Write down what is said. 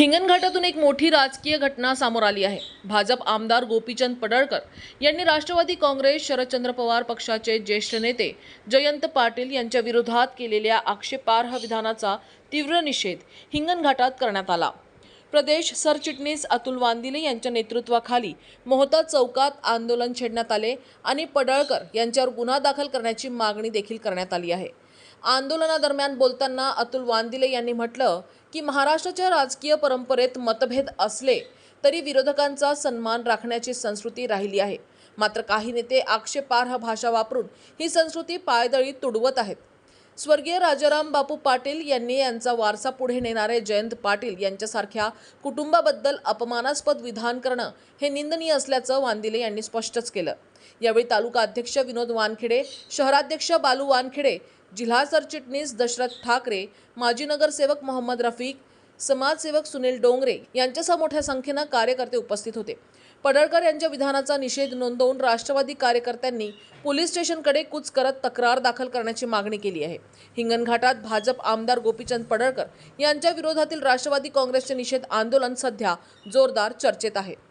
हिंगणघाटातून एक मोठी राजकीय घटना समोर आली आहे. भाजप आमदार गोपीचंद पडळकर यांनी राष्ट्रवादी काँग्रेस शरदचंद्र पवार पक्षाचे ज्येष्ठ नेते जयंत पाटील यांच्या विरोधात केलेल्या आक्षेपार्ह विधानाचा तीव्र निषेध हिंगणघाटात करण्यात आला. प्रदेश सरचिटणीस अतुल वांदिले यांच्या नेतृत्वाखाली मोहता चौकात आंदोलन छेडण्यात आले आणि पडळकर यांच्यावर गुन्हा दाखल करण्याची मागणी देखील करण्यात आली आहे. आंदोलनादरम्यान बोलताना अतुल वांदिले यांनी म्हटलं की महाराष्ट्राच्या राजकीय परंपरेत मतभेद असले तरी विरोधकांचा सन्मान राखण्याची संस्कृती राहिली आहे. मात्र काही नेते आक्षेपार्ह भाषा वापरून ही संस्कृती पायदळी तुडवत आहेत. स्वर्गीय राजाराम बापू पाटील यांनी यांचा वारसा पुढे नेणारे जयंत पाटील यांच्यासारख्या कुटुंबाबद्दल अपमानास्पद विधान करणं हे निंदनीय असल्याचं वांदिले यांनी स्पष्टच केलं. यावेळी तालुका अध्यक्ष विनोद वानखेडे शहराध्यक्ष बालू वानखेडे जिल्हा सरचिटणीस दशरथ ठाकरे माजी नगरसेवक मोहम्मद रफीक समाजसेवक सुनील डोंगरे यांच्यासह मोठ्या संख्येनं कार्यकर्ते उपस्थित होते. पडळकर यांच्या विधानाचा निषेध नोंदवून राष्ट्रवादी कार्यकर्त्यांनी पोलीस स्टेशनकडे कूच करत तक्रार दाखल करण्याची मागणी केली आहे. हिंगणघाटात भाजप आमदार गोपीचंद पडळकर यांच्या विरोधातील राष्ट्रवादी काँग्रेसचे निषेध आंदोलन सध्या जोरदार चर्चेत आहे.